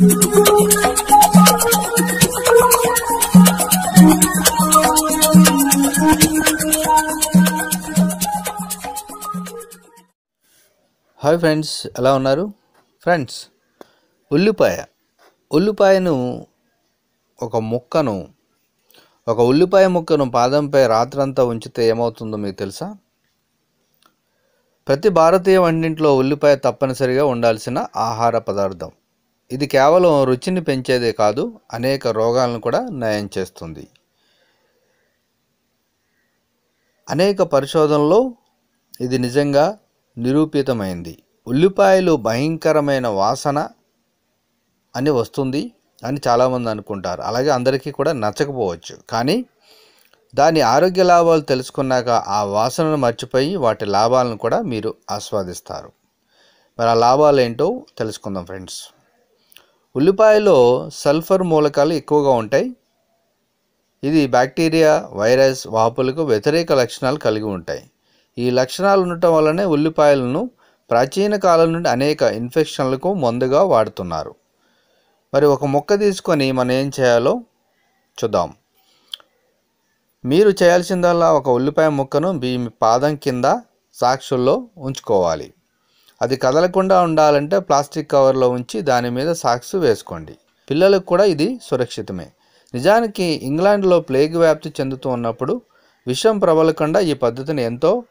Hi friends ఎలా ఉన్నారు? Friends ఉల్లిపాయ. ఉల్లిపాయను ఒక ముక్కను ఒక ఉల్లిపాయ ముక్కను పాదంపై రాత్రంతా ఉంచితే ఏమవుతుందో మీకు తెలుసా? ప్రతి భారతీయ వంటింట్లో ఉల్లిపాయ తప్పనిసరిగా ఉండాల్సిన ఆహార పదార్థం. ఇది కేవలం రుచిని పెంచేదే కాదు అనేక రోగాలను కూడా నయం చేస్తుంది. అనేక పరిశోధనలో ఇది నిజంగా నిరూపితమైంది. ఉల్లిపాయలు భయంకరమైన వాసన అని వస్తుంది అని చాలామంది అనుకుంటారు. అలాగే అందరికీ కూడా నచ్చకపోవచ్చు. కానీ దాని ఆరోగ్య లాభాలు తెలుసుకున్నాక ఆ వాసనను మర్చిపోయి వాటి లాభాలను కూడా మీరు ఆస్వాదిస్తారు. మరి ఆ లాభాలు ఏంటో తెలుసుకుందాం ఫ్రెండ్స్. ఉల్లిపాయలో సల్ఫర్ మూలకాలు ఎక్కువగా ఉంటాయి. ఇది బ్యాక్టీరియా వైరస్ వాపులకు వ్యతిరేక లక్షణాలు కలిగి ఉంటాయి. ఈ లక్షణాలు ఉండటం వల్లనే ఉల్లిపాయలను ప్రాచీన కాలం నుండి అనేక ఇన్ఫెక్షన్లకు మందుగా వాడుతున్నారు. మరి ఒక మొక్క తీసుకొని మనం ఏం చేయాలో చూద్దాం. మీరు చేయాల్సిందల్లా ఒక ఉల్లిపాయ ముక్కను మీ పాదం కింద సాక్షుల్లో ఉంచుకోవాలి. అది కదలకుండా ఉండాలంటే ప్లాస్టిక్ కవర్లో ఉంచి దాని మీద సాక్స్ వేసుకోండి. పిల్లలకు కూడా ఇది సురక్షితమే. నిజానికి ఇంగ్లాండ్లో ప్లేగ్ వ్యాప్తి చెందుతూ ఉన్నప్పుడు విషం ప్రబలకుండా ఈ పద్ధతిని ఎంతో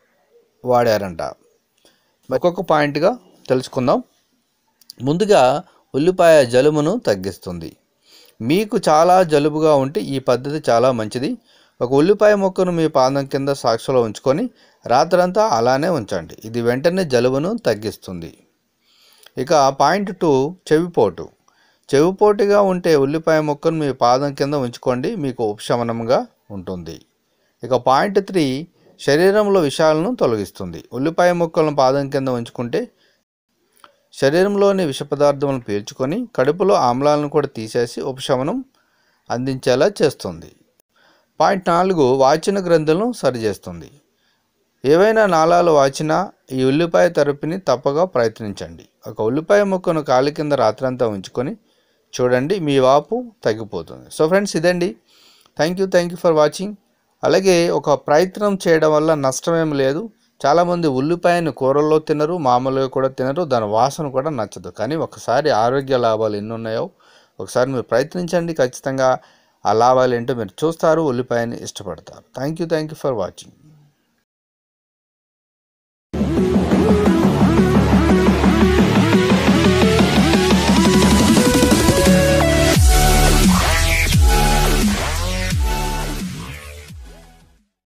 వాడారంట. ఒక్కొక్క పాయింట్గా తెలుసుకుందాం. ముందుగా ఉల్లిపాయ జలుమును తగ్గిస్తుంది. మీకు చాలా జలుబుగా ఉంటే ఈ పద్ధతి చాలా మంచిది. ఒక ఉల్లిపాయ ముక్కను మీ పాదం కింద సాక్షిలో ఉంచుకొని రాత్రంతా అలానే ఉంచండి. ఇది వెంటనే జలుబును తగ్గిస్తుంది. ఇక పాయింట్ టూ చెవిపోటు. చెవిపోటుగా ఉంటే ఉల్లిపాయ ముక్కను మీ పాదం కింద ఉంచుకోండి. మీకు ఉపశమనంగా ఉంటుంది. ఇక పాయింట్ త్రీ శరీరంలో విషాలను తొలగిస్తుంది. ఉల్లిపాయ ముక్కలను పాదం కింద ఉంచుకుంటే శరీరంలోని విష పదార్థములను పీల్చుకొని కడుపులో ఆమ్లాలను కూడా తీసేసి ఉపశమనం అందించేలా చేస్తుంది. పాయింట్ నాలుగు వాచిన గ్రంథులను సరిచేస్తుంది. ఏవైనా నాళాలు వాచినా ఈ ఉల్లిపాయ తరపుని తప్పగా ప్రయత్నించండి. ఒక ఉల్లిపాయ ముక్కను కాలి కింద రాత్రంతా ఉంచుకొని చూడండి మీ వాపు తగ్గిపోతుంది. సో ఫ్రెండ్స్ ఇదండి. Thank you thank you for watching. అలాగే ఒక ప్రయత్నం చేయడం వల్ల నష్టమేం లేదు. చాలామంది ఉల్లిపాయను కూరల్లో తినరు మామూలుగా కూడా తినరు దాని వాసన కూడా నచ్చదు. కానీ ఒకసారి ఆరోగ్య లాభాలు ఎన్ని ఉన్నాయో ఒకసారి మీరు ప్రయత్నించండి ఖచ్చితంగా. ఆ లాభాలు ఏంటో మీరు చూస్తారు ఉల్లిపాయని ఇష్టపడతారు. Thank you thank you for watching